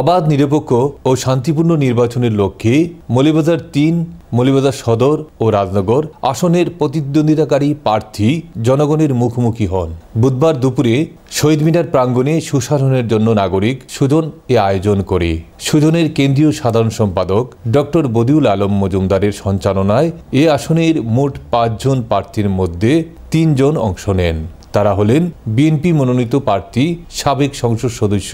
অবাধ, নিরপেক্ষ ও শান্তিপূর্ণ নির্বাচনের লক্ষ্যে মৌলিবাজার তিন মৌলিবাজার সদর ও রাজনগর আসনের প্রতিদ্বন্দ্বিতাকারী প্রার্থী জনগণের মুখোমুখি হন। বুধবার দুপুরে শহীদ মিনার প্রাঙ্গণে সুশাসনের জন্য নাগরিক সুজন এ আয়োজন করে। সুজনের কেন্দ্রীয় সাধারণ সম্পাদক ডক্টর বদিউল আলম মজুমদারের সঞ্চালনায় এ আসনের মোট পাঁচজন প্রার্থীর মধ্যে তিনজন অংশ নেন। তারা হলেন বিএনপি মনোনীত প্রার্থী, সাবেক সংসদ সদস্য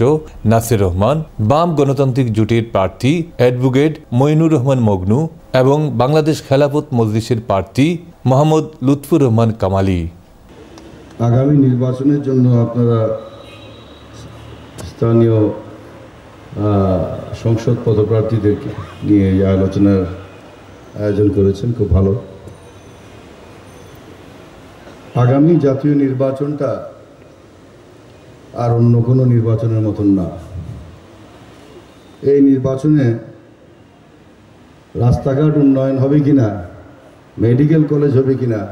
নাসির রহমান, বাম গণতান্ত্রিক জোটের প্রার্থী অ্যাডভোকেট মইনুর রহমান মগনু এবং বাংলাদেশ খেলাফত মজলিসের প্রার্থী মোহাম্মদ লুৎফুর রহমান কামালি। আগামী নির্বাচনের জন্য আপনারা স্থানীয় সংসদ পদপ্রার্থীদেরকে নিয়ে আলোচনার আয়োজন করেছেন। খুব ভালো। আগামী জাতীয় নির্বাচনটা আর অন্য কোনো নির্বাচনের মতন না। এই নির্বাচনে রাস্তাঘাট উন্নয়ন হবে কি না মেডিকেল কলেজ হবে কিনা,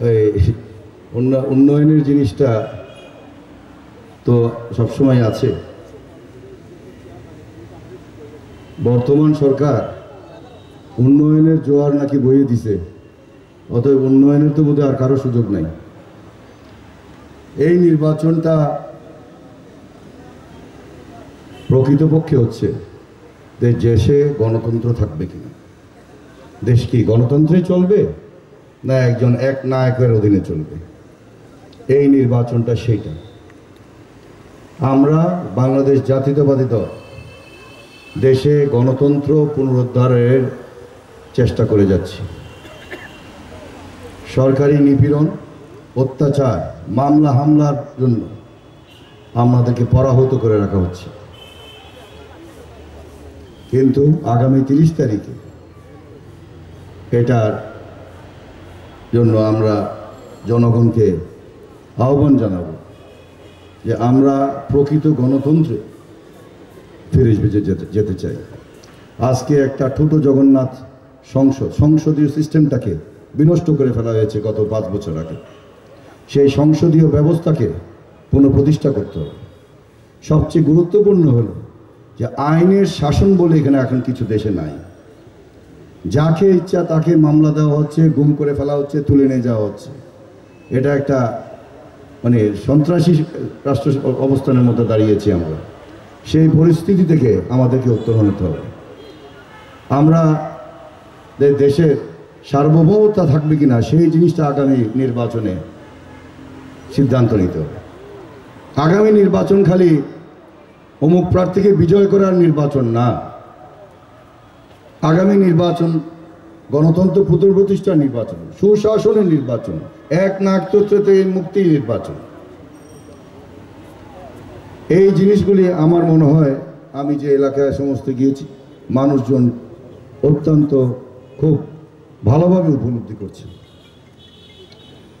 এই উন্ন- উন্নয়নের জিনিসটা তো সবসময় আছে। বর্তমান সরকার উন্নয়নের জোয়ার নাকি বইয়ে দিছে। অতএব উন্নয়নের তো বোধহয় আর কারও সুযোগ নাই। এই নির্বাচনটা প্রকৃতপক্ষে হচ্ছে যে দেশে গণতন্ত্র থাকবে কিনা? দেশ কি গণতন্ত্রে চলবে, না একজন এক নায়কের অধীনে চলবে? এই নির্বাচনটা সেইটা। আমরা বাংলাদেশ জাতীয়তাবাদী দল দেশে গণতন্ত্র পুনরুদ্ধারের চেষ্টা করে যাচ্ছি। সরকারি নিপীড়ন, অত্যাচার, মামলা, হামলার জন্য আমাদেরকে পরাহত করে রাখা হচ্ছে। কিন্তু আগামী তিরিশ তারিখে এটার জন্য আমরা জনগণকে আহ্বান জানাব যে আমরা প্রকৃত গণতন্ত্রে ফিরে যেতে, যেতে- চাই। আজকে একটা ঠুটো জগন্নাথ সংসদ, সংসদীয় সিস্টেমটাকে বিনষ্ট করে ফেলা হয়েছে গত পাঁচ বছর আগে। সেই সংসদীয় ব্যবস্থাকে পুনঃপ্রতিষ্ঠা করতে হবে। সবচেয়ে গুরুত্বপূর্ণ হলো যে আইনের শাসন বলে এখানে এখন কিছু দেশে নাই। যাকে ইচ্ছা তাকে মামলা দেওয়া হচ্ছে, গুম করে ফেলা হচ্ছে, তুলে নিয়ে যাওয়া হচ্ছে। এটা একটা মানে সন্ত্রাসী রাষ্ট্র অবস্থানের মধ্যে দাঁড়িয়েছি আমরা। সেই পরিস্থিতি থেকে আমাদেরকে উত্তরণ হতে হবে। আমরা দেশের সার্বভৌমতা থাকবে কিনা সেই জিনিসটা আগামী নির্বাচনে সিদ্ধান্ত নিতে হবে। আগামী নির্বাচন খালি অমুক প্রার্থীকে বিজয় করার নির্বাচন না। আগামী নির্বাচন গণতন্ত্র পুনঃপ্রতিষ্ঠার নির্বাচন, সুশাসনের নির্বাচন, এক নাগতত্ব থেকে মুক্তির নির্বাচন। এই জিনিসগুলি আমার মনে হয় আমি যে এলাকায় সমস্ত গিয়েছি, মানুষজন অত্যন্ত খুব ভালোভাবে উপলব্ধি করছে।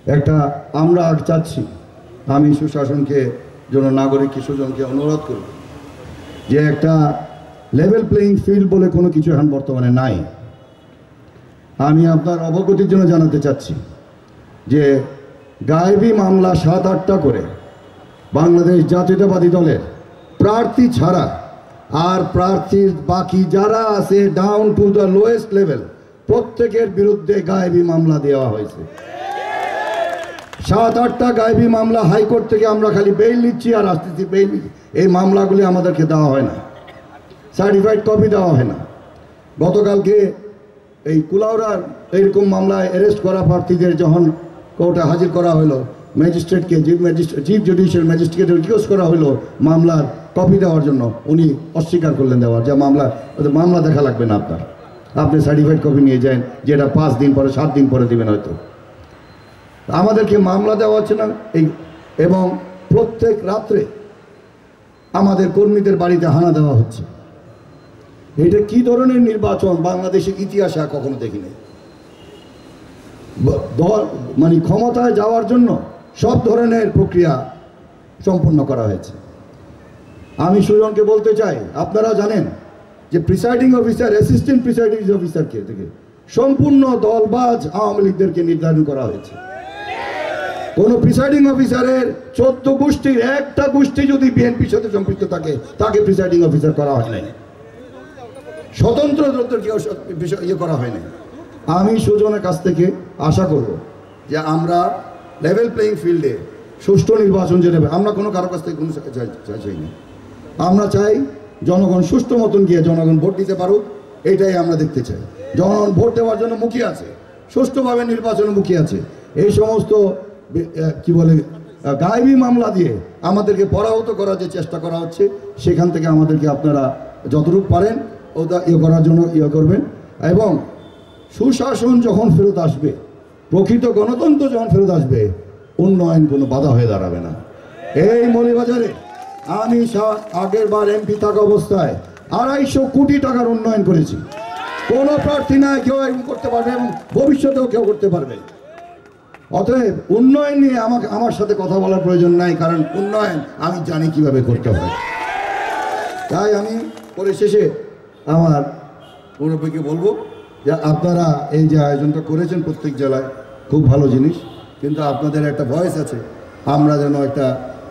একটা আমরা আর চাচ্ছি, আমি সুশাসনকে জন্য নাগরিক সুজনকে অনুরোধ করব যে একটা লেভেল প্লেয়িং ফিল্ড বলে কোনো কিছু এখন বর্তমানে নাই। আমি আপনার অবগতির জন্য জানাতে চাচ্ছি যে গায়েবী মামলা সাত আটটা করে বাংলাদেশ জাতীয়তাবাদী দলের প্রার্থী ছাড়া আর প্রার্থীর বাকি যারা আছে down to the lowest level প্রত্যেকের বিরুদ্ধে গায়েবী মামলা দেওয়া হয়েছে। সাত, আটটা গায়েবী মামলা হাইকোর্ট থেকে আমরা খালি বেইল নিচ্ছি আর আসতেছি বেইল। এই মামলাগুলি আমাদেরকে দেওয়া হয় না। সার্টিফাইড কপি দেওয়া হয় না। গতকালকে এই কুলাউড়ার এইরকম মামলায় অ্যারেস্ট করা প্রার্থীদের যখন কোর্টে হাজির করা হলো, ম্যাজিস্ট্রেটকে চিফ ম্যাজিস্ট্রেট চিফ জুডিশিয়াল ম্যাজিস্ট্রেটকে রিকোয়েস্ট করা হলো মামলার কপি দেওয়ার জন্য, উনি অস্বীকার করলেন দেওয়ার যে মামলা মামলা দেখা লাগবে না আপনার। আপনি সার্টিফাইড কপি নিয়ে যান যেটা পাঁচ দিন পরে, সাত দিন পরে দেবেন হয়তো। আমাদেরকে মামলা দেওয়া হচ্ছে না, এই এবং প্রত্যেক রাত্রে আমাদের কর্মীদের বাড়িতে হানা দেওয়া হচ্ছে। এটা কি ধরনের নির্বাচন? বাংলাদেশের ইতিহাসে আর কখনো দেখিনি। দল মানে ক্ষমতায় যাওয়ার জন্য সব ধরনের প্রক্রিয়া সম্পন্ন করা হয়েছে। আমি সুজনকে বলতে চাই, আপনারা জানেন যে প্রিসাইডিং অফিসার অ্যাসিস্ট্যান্ট প্রিসাইডিং অফিসারকে থেকে সম্পূর্ণ দলবাজ আওয়ামী লীগদেরকে নির্ধারণ করা হয়েছে। কোন প্রিসাইডিং অফিসারের চোদ্দ গোষ্ঠীর একটা গোষ্ঠী যদি বিএনপির সাথে সম্পৃক্ত থাকে, তাকে প্রিসাইডিং অফিসার করা হয় নাই। স্বতন্ত্র ইয়ে করা হয় নাই। আমি সুজনের কাছ থেকে আশা করব যে আমরা লেভেল প্লেইং ফিল্ডে সুষ্ঠু নির্বাচন যে নেবে আমরা কোনো কারও কাছ থেকে কোনো চাই- চাই না। আমরা চাই জনগণ সুষ্ঠু মতন গিয়ে জনগণ ভোট দিতে পারুক এটাই আমরা দেখতে চাই। জনগণ ভোট দেওয়ার জন্য মুখী আছে, সুষ্ঠুভাবে নির্বাচনে মুখী আছে। এই সমস্ত কি বলে গায়েবী মামলা দিয়ে আমাদেরকে পরাহত করার যে চেষ্টা করা হচ্ছে, সেখান থেকে আমাদেরকে আপনারা যতটুকু পারেন, ওটা ইয়ে করার জন্য ইয়ে করবেন। এবং সুশাসন যখন ফেরত আসবে, প্রকৃত গণতন্ত্র যখন ফেরত আসবে, উন্নয়ন কোনো বাধা হয়ে দাঁড়াবে না। এই মৌলিবাজারে আমি আগের বার এমপি থাকা অবস্থায় আড়াইশো কোটি টাকার উন্নয়ন করেছি। কোনো প্রার্থী না কেউ এরকম করতে পারবে এবং ভবিষ্যতেও কেউ করতে পারবে। অতএব উন্নয়ন নিয়ে আমাকে আমার সাথে কথা বলার প্রয়োজন নাই, কারণ উন্নয়ন আমি জানি কীভাবে করতে হয়। তাই আমি পরে শেষে আমার মুরব্বীকে বলব যে আপনারা এই যে আয়োজনটা করেছেন প্রত্যেক জেলায়, খুব ভালো জিনিস। কিন্তু আপনাদের একটা ভয়েস আছে, আমরা যেন একটা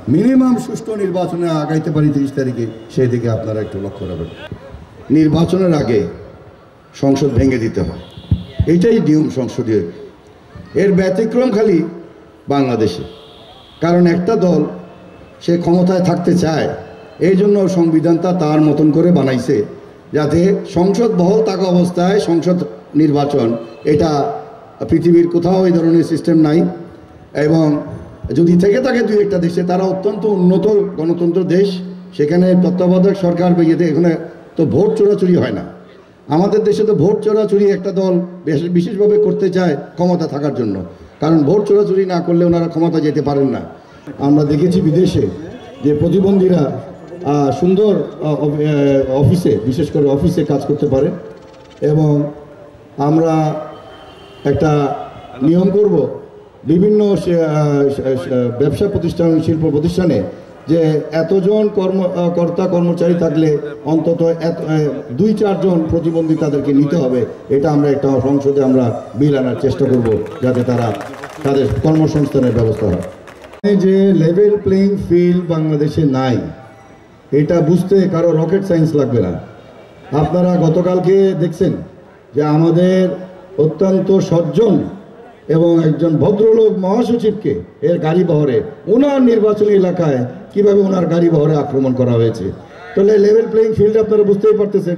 মিনিমাম সুষ্ঠু নির্বাচনে আগাইতে পারি তিরিশ তারিখে, সেই দিকে আপনারা একটু লক্ষ্য রাখবেন। নির্বাচনের আগে সংসদ ভেঙে দিতে হয়। এটাই নিয়ম সংসদীয়। এর ব্যতিক্রম খালি বাংলাদেশে। কারণ একটা দল সে ক্ষমতায় থাকতে চায়, এই জন্য সংবিধানটা তার মতন করে বানাইছে, যাতে সংসদ বহল থাকা অবস্থায় সংসদ নির্বাচন, এটা পৃথিবীর কোথাও এই ধরনের সিস্টেম নাই। এবং যদি থেকে থাকে দুই একটা দেশে, তারা অত্যন্ত উন্নত গণতন্ত্র দেশ, সেখানে তত্ত্বাবধায়ক সরকার বা ইয়েতে এখানে তো ভোট চোরাচুরি হয় না। আমাদের দেশে তো ভোট চোরাচুরি একটা দল বিশেষভাবে করতে চায় ক্ষমতা থাকার জন্য। কারণ ভোট চোরাচুরি না করলে ওনারা ক্ষমতা যেতে পারেন না। আমরা দেখেছি বিদেশে যে প্রতিবন্ধীরা সুন্দর অফিসে, বিশেষ করে অফিসে কাজ করতে পারে এবং আমরা একটা নিয়ম করব বিভিন্ন ব্যবসা প্রতিষ্ঠান, শিল্প প্রতিষ্ঠানে যে এতজন কর্ম কর্তা, কর্মচারী থাকলে অন্তত এত দুই, চারজন প্রতিবন্ধী তাদেরকে নিতে হবে। এটা আমরা একটা সংসদে আমরা বিল আনার চেষ্টা করব যাতে তারা তাদের কর্মসংস্থানের ব্যবস্থা হয়। যে লেভেল প্লেইং ফিল্ড বাংলাদেশে নাই, এটা বুঝতে কারও রকেট সায়েন্স লাগবে না। আপনারা গতকালকে দেখছেন যে আমাদের অত্যন্ত সজ্জন এবং একজন ভদ্রলোক মহাসচিবকে এর গাড়ি বহরে ওনার নির্বাচনী এলাকায় কীভাবে ওনার গাড়ি বহরে আক্রমণ করা হয়েছে। তাহলে লেভেল প্লেইং ফিল্ড আপনারা বুঝতেই পারতেছেন।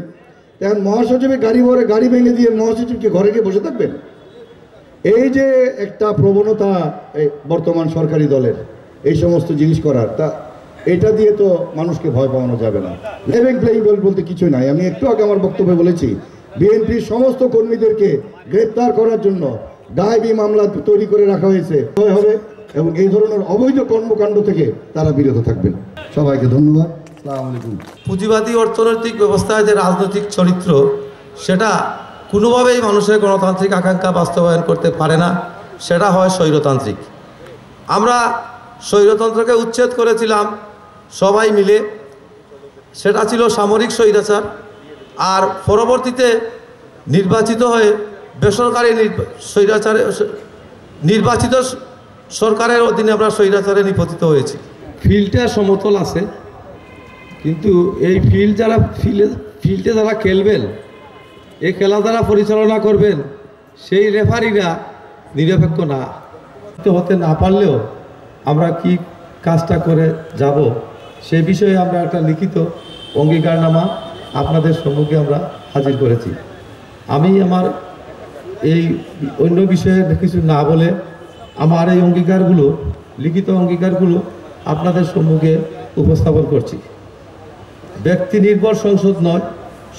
এখন মহাসচিবের গাড়ি বহরে গাড়ি ভেঙে দিয়ে মহাসচিবকে ঘরে গিয়ে বসে থাকবেন? এই যে একটা প্রবণতা বর্তমান সরকারি দলের, এই সমস্ত জিনিস করার, তা এটা দিয়ে তো মানুষকে ভয় পাওয়ানো যাবে না। লেভেল প্লেয়িং প্লেইং বলতে কিছু নাই। আমি একটু আগে আমার বক্তব্যে বলেছি বিএনপির সমস্ত কর্মীদেরকে গ্রেপ্তার করার জন্য ডায়েবি মামলা তৈরি করে রাখা হয়েছে। হবে এবং এই ধরনের অবৈধ কর্মকাণ্ড থেকে তারা বিরত থাকবেন। সবাইকে ধন্যবাদ। পুঁজিবাদী অর্থনৈতিক ব্যবস্থায় যে রাজনৈতিক চরিত্র, সেটা কোনোভাবেই মানুষের গণতান্ত্রিক আকাঙ্ক্ষা বাস্তবায়ন করতে পারে না, সেটা হয় স্বৈরতান্ত্রিক। আমরা স্বৈরতন্ত্রকে উচ্ছেদ করেছিলাম সবাই মিলে, সেটা ছিল সামরিক স্বৈরাচার, আর পরবর্তীতে নির্বাচিত হয়ে বেসরকারি স্বৈরাচারে নির্বাচিত সরকারের অধীনে আমরা স্বৈরাচারে নিপতিত হয়েছি। ফিল্ডটা সমতল আছে কিন্তু এই ফিল্ড যারা ফিল্ডে ফিল্ডে যারা খেলবেন এই খেলা যারা পরিচালনা করবেন সেই রেফারিরা নিরপেক্ষ না। তো হতে না পারলেও আমরা কি কাজটা করে যাব সে বিষয়ে আমরা একটা লিখিত অঙ্গীকারনামা আপনাদের সম্মুখে আমরা হাজির করেছি। আমি আমার এই অন্য বিষয়ে কিছু না বলে আমার এই অঙ্গীকারগুলো, লিখিত অঙ্গীকারগুলো আপনাদের সম্মুখে উপস্থাপন করছি। ব্যক্তি নির্ভর সংসদ নয়,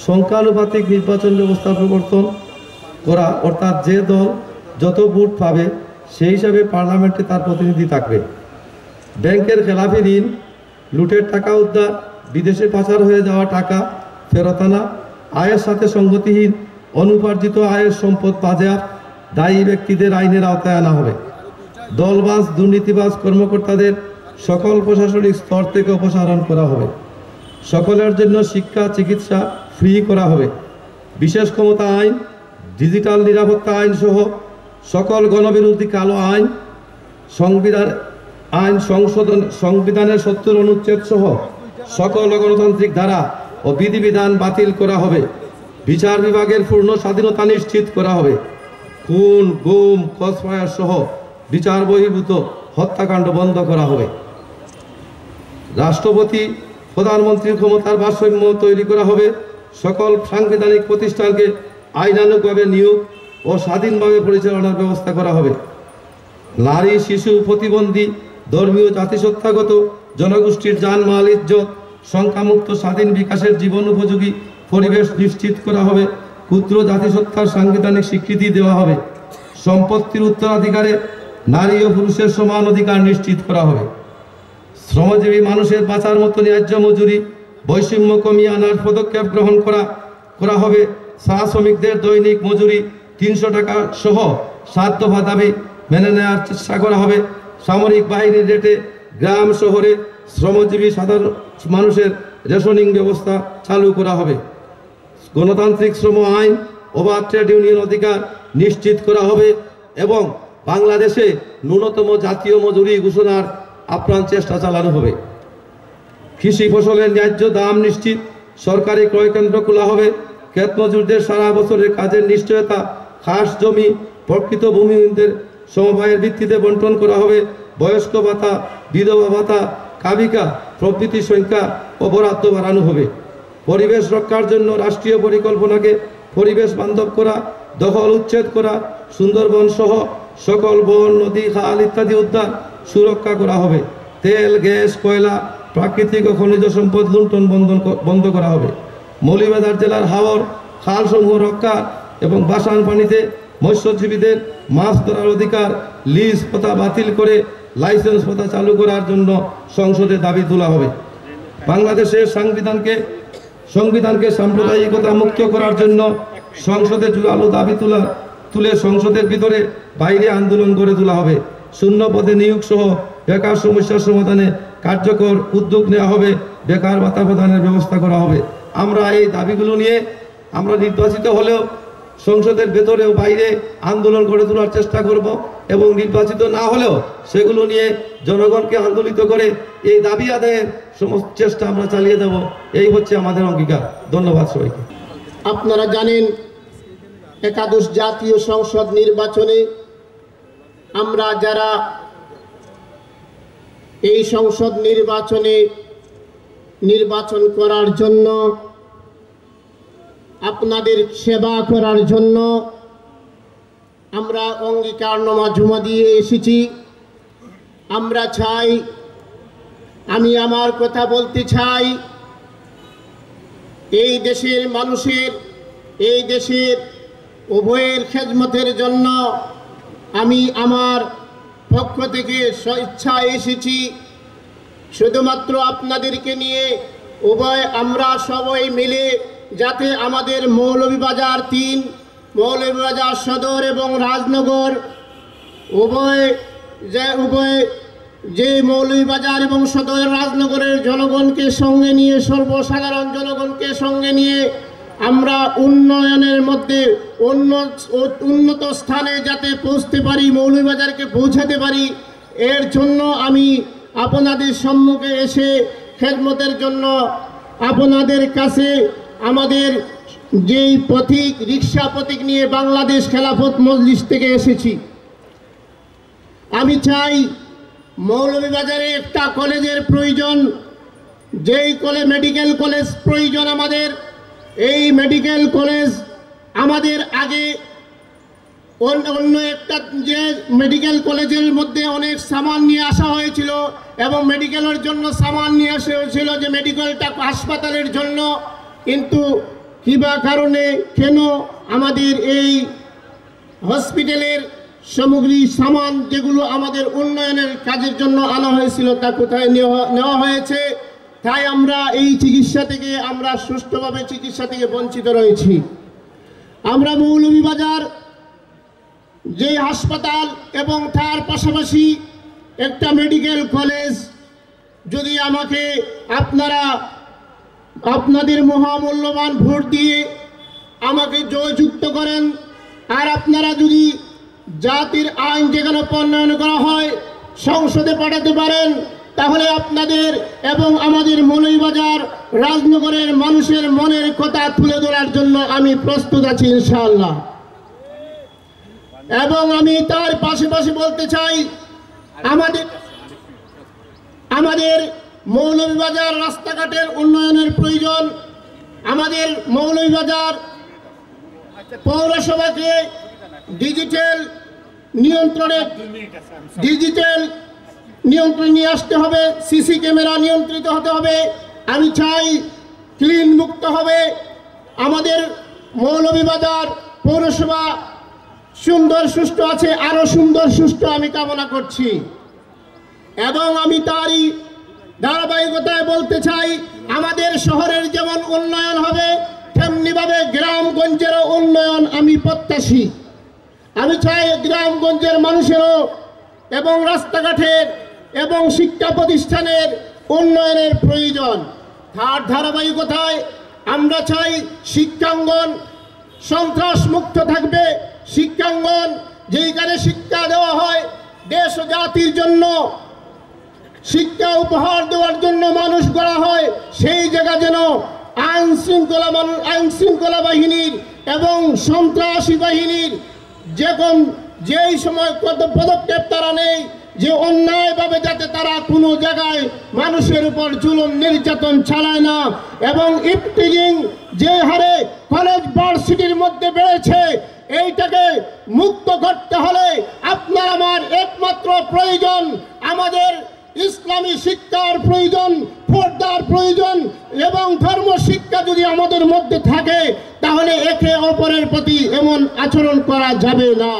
সংখ্যানুপাতিক নির্বাচন ব্যবস্থা প্রবর্তন করা, অর্থাৎ যে দল যত ভোট পাবে, সেই হিসাবে পার্লামেন্টে তার প্রতিনিধি থাকবে। ব্যাংকের খেলাফি ঋণ, লুটের টাকা উদ্ধার, বিদেশে পাচার হয়ে যাওয়া টাকা ফেরত আনা, আয়ের সাথে সঙ্গতিহীন অনুপার্জিত আয়ের সম্পদ বাজেয়াপ্ত, দায়ী ব্যক্তিদের আইনের আওতায় আনা হবে। দলবাজ, দুর্নীতিবাজ কর্মকর্তাদের সকল প্রশাসনিক স্তর থেকে অপসারণ করা হবে। সকলের জন্য শিক্ষা, চিকিৎসা ফ্রি করা হবে। বিশেষ ক্ষমতা আইন, ডিজিটাল নিরাপত্তা আইন সহ সকল গণবিরোধী কালো আইন, সংবিধান, আইন সংশোধন, সংবিধানের সত্তর অনুচ্ছেদ সহ সকল গণতান্ত্রিক ধারা ও বিধিবিধান বাতিল করা হবে। বিচার বিভাগের পূর্ণ স্বাধীনতা নিশ্চিত করা হবে। খুন, গুম কসফায়ার সহ বিচার বহির্ভূত হত্যাকাণ্ড বন্ধ করা হবে। রাষ্ট্রপতি প্রধানমন্ত্রীর ক্ষমতার ভারসাম্য তৈরি করা হবে। সকল সাংবিধানিক প্রতিষ্ঠানকে আইনানুগভাবে নিয়োগ ও স্বাধীনভাবে পরিচালনার ব্যবস্থা করা হবে। নারী, শিশু, প্রতিবন্ধী, ধর্মীয়, জাতিসত্তাগত জনগোষ্ঠীর জানমাল, ইজ্জত, সংখ্যামুক্ত স্বাধীন বিকাশের জীবন উপযোগী পরিবেশ নিশ্চিত করা হবে, ক্ষুদ্র জাতিসত্তার সাংবিধানিক স্বীকৃতি দেওয়া হবে, সম্পত্তির উত্তরাধিকারে নারী ও পুরুষের সমান অধিকার নিশ্চিত করা হবে। শ্রমজীবী মানুষের বাঁচার মতো ন্যায্য মজুরি, বৈষম্য কমিয়ে আনার পদক্ষেপ গ্রহণ করা করা হবে। চা শ্রমিকদের দৈনিক মজুরি তিনশো টাকা সহ সাত দফা দাবি মেনে নেওয়ার চেষ্টা করা হবে। সামরিক বাহিনীর রেটে গ্রাম শহরে শ্রমজীবী সাধারণ মানুষের রেশনিং ব্যবস্থা চালু করা হবে। গণতান্ত্রিক শ্রম আইন অবাধ ট্রেড ইউনিয়ন অধিকার নিশ্চিত করা হবে এবং বাংলাদেশে ন্যূনতম জাতীয় মজুরি ঘোষণার আপ্রাণ চেষ্টা চালানো হবে। কৃষি ফসলের ন্যায্য দাম নিশ্চিত, সরকারি ক্রয় কেন্দ্র খোলা হবে, ক্ষেত মজুরদের সারা বছরের কাজের নিশ্চয়তা, খাস জমি, প্রকৃত ভূমিহীনদের সমবায়ের ভিত্তিতে বন্টন করা হবে, বয়স্ক ভাতা, বিধবা ভাতা, কাবিকা প্রভৃতির সংখ্যা বরাদ্দ বাড়ানো হবে। পরিবেশ রক্ষার জন্য রাষ্ট্রীয় পরিকল্পনাকে পরিবেশ বান্ধব করা, দখল উচ্ছেদ করা, সুন্দরবন সহ সকল বন, নদী, খাল ইত্যাদি উদ্যান সুরক্ষা করা হবে। তেল, গ্যাস, কয়লা, প্রাকৃতিক ও খনিজ সম্পদ লুণ্ঠন বন্ধ বন্ধ করা হবে। মৌলিবাজার জেলার হাওর, খালসমূহ রক্ষা এবং বাসান পানিতে মৎস্যজীবীদের মাছ ধরার অধিকার, লিজ প্রথা বাতিল করে লাইসেন্স প্রথা চালু করার জন্য সংসদে দাবি তোলা হবে। বাংলাদেশের সংবিধানকে সংবিধানকে সাম্প্রদায়িকতা মুক্ত করার জন্য সংসদে জোরালো দাবি তোলা তুলে সংসদের ভিতরে বাইরে আন্দোলন গড়ে তোলা হবে। শূন্য পদে নিয়োগ সহ বেকার সমস্যার সমাধানে কার্যকর উদ্যোগ নেওয়া হবে। বেকার ভাতা প্রদানের ব্যবস্থা করা হবে। আমরা এই দাবিগুলো নিয়ে আমরা নির্বাচিত হলেও সংসদের ভেতরে ও বাইরে আন্দোলন গড়ে তোলার চেষ্টা করব এবং নির্বাচিত না হলেও সেগুলো নিয়ে জনগণকে আন্দোলিত করে এই দাবি আদায়ের সমস্ত চেষ্টা আমরা চালিয়ে যাব। এই হচ্ছে আমাদের অঙ্গীকার। ধন্যবাদ সবাইকে। আপনারা জানেন, একাদশ জাতীয় সংসদ নির্বাচনে আমরা যারা এই সংসদ নির্বাচনে নির্বাচন করার জন্য আপনাদের সেবা করার জন্য আমরা অঙ্গীকারনামা জমা দিয়ে এসেছি। আমরা চাই, আমি আমার কথা বলতে চাই, এই দেশের মানুষের, এই দেশের উভয়ের খেজমতের জন্য আমি আমার পক্ষ থেকে স্বেচ্ছায় এসেছি। শুধুমাত্র আপনাদেরকে নিয়ে উভয় আমরা সবাই মিলে যাতে আমাদের মৌলভীবাজার তিন, মৌলভীবাজার সদর এবং রাজনগর উভয় যে উভয় যে মৌলভীবাজার এবং সদর রাজনগরের জনগণকে সঙ্গে নিয়ে, সর্বসাধারণ জনগণকে সঙ্গে নিয়ে আমরা উন্নয়নের মধ্যে উন্নত উন্নত স্থানে যাতে পৌঁছতে পারি, মৌলভীবাজারকে পৌঁছাতে পারি, এর জন্য আমি আপনাদের সম্মুখে এসে খেদমতের জন্য আপনাদের কাছে আমাদের যেই প্রতীক রিক্সা প্রতীক নিয়ে বাংলাদেশ খেলাফত মজলিস থেকে এসেছি। আমি চাই মৌলভীবাজারে একটা কলেজের প্রয়োজন, যেই কলে মেডিকেল কলেজ প্রয়োজন আমাদের। এই মেডিকেল কলেজ আমাদের আগে অন্য একটা যে মেডিকেল কলেজের মধ্যে অনেক সামান নিয়ে আসা হয়েছিল এবং মেডিকেলের জন্য সামান নিয়ে আসা হয়েছিল যে মেডিকেলটা হাসপাতালের জন্য। কিন্তু কিবা কারণে কেন আমাদের এই হসপিটালের সামগ্রী, সামান যেগুলো আমাদের উন্নয়নের কাজের জন্য আনা হয়েছিল তা কোথায় নেওয়া হয়েছে? তাই আমরা এই চিকিৎসা থেকে আমরা সুষ্ঠুভাবে চিকিৎসা থেকে বঞ্চিত রয়েছি। আমরা মৌলভীবাজার যে হাসপাতাল এবং তার পাশাপাশি একটা মেডিকেল কলেজ, যদি আমাকে আপনারা আপনাদের মহামূল্যবান ভোট দিয়ে আমাকে জয়যুক্ত করেন। আর আপনারা যদি জাতির আইন যেখানে প্রণয়ন করা হয়, সংসদে পাঠাতে পারেন, তাহলে আপনাদের এবং আমাদের মৌলভীবাজার রাজনগরের মানুষের মনের কথা তুলে ধরার জন্য আমি প্রস্তুত আছি ইনশাআল্লাহ। এবং আমি তার পাশাপাশি বলতে চাই, আমাদের আমাদের মৌলভীবাজার রাস্তাঘাটের উন্নয়নের প্রয়োজন। আমাদের মৌলভীবাজার পৌরসভাকে ডিজিটাল নিয়ন্ত্রণে ডিজিটাল নিয়ন্ত্রণ নিয়ে আসতে হবে। সিসি ক্যামেরা নিয়ন্ত্রিত হতে হবে। আমি চাই ক্লিন মুক্ত হবে। আমাদের মৌলভীবাজার পৌরসভা সুন্দর, সুষ্ঠু আছে। আরও সুন্দর, সুষ্ঠু আমি কামনা করছি। এবং আমি তারই ধারাবাহিকতায় বলতে চাই, আমাদের শহরের যেমন উন্নয়ন হবে, তেমনিভাবে গ্রামগঞ্জেরও উন্নয়ন আমি প্রত্যাশী। আমি চাই গ্রামগঞ্জের মানুষেরও এবং রাস্তাঘাটের এবং শিক্ষা প্রতিষ্ঠানের উন্নয়নের প্রয়োজন। তার ধারাবাহিকতায় আমরা চাই শিক্ষাঙ্গন সন্ত্রাস মুক্ত থাকবে। শিক্ষাঙ্গন, যেইখানে শিক্ষা দেওয়া হয়, দেশ জাতির জন্য শিক্ষা উপহার দেওয়ার জন্য মানুষ গড়া হয়, সেই জায়গা যেন আইন শৃঙ্খলা মানুষ আইন শৃঙ্খলা বাহিনীর এবং সন্ত্রাসী বাহিনীর যখন যেই সময় কত পদক্ষেপ তারা নেই যে অন্যায়ভাবে যাতে তারা কোনো জায়গায় মানুষের উপর জুলুম নির্যাতন চালায় না, এবং ইফটিজিং যে হারে কলেজ ভার্সিটির মধ্যে বেড়েছে, এইটাকে মুক্ত করতে হলে আপনার আমার একমাত্র প্রয়োজন, আমাদের ইসলামী শিক্ষার প্রয়োজন, পর্দার প্রয়োজন এবং ধর্ম শিক্ষা যদি আমাদের মধ্যে থাকে, তাহলে একে অপরের প্রতি এমন আচরণ করা যাবে না।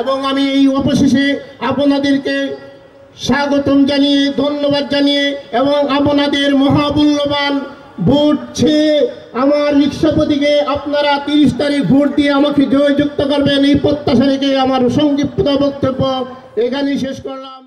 এবং আমি এই অবশেষে আপনাদেরকে স্বাগতম জানিয়ে, ধন্যবাদ জানিয়ে এবং আপনাদের মহামূল্যবান ভোট ছেয়ে আমার রিক্সাপতিকে আপনারা তিরিশ তারিখ ভোট দিয়ে আমাকে জয়যুক্ত করবেন, এই প্রত্যাশা রেখে আমার সংক্ষিপ্ত বক্তব্য এখানেই শেষ করলাম।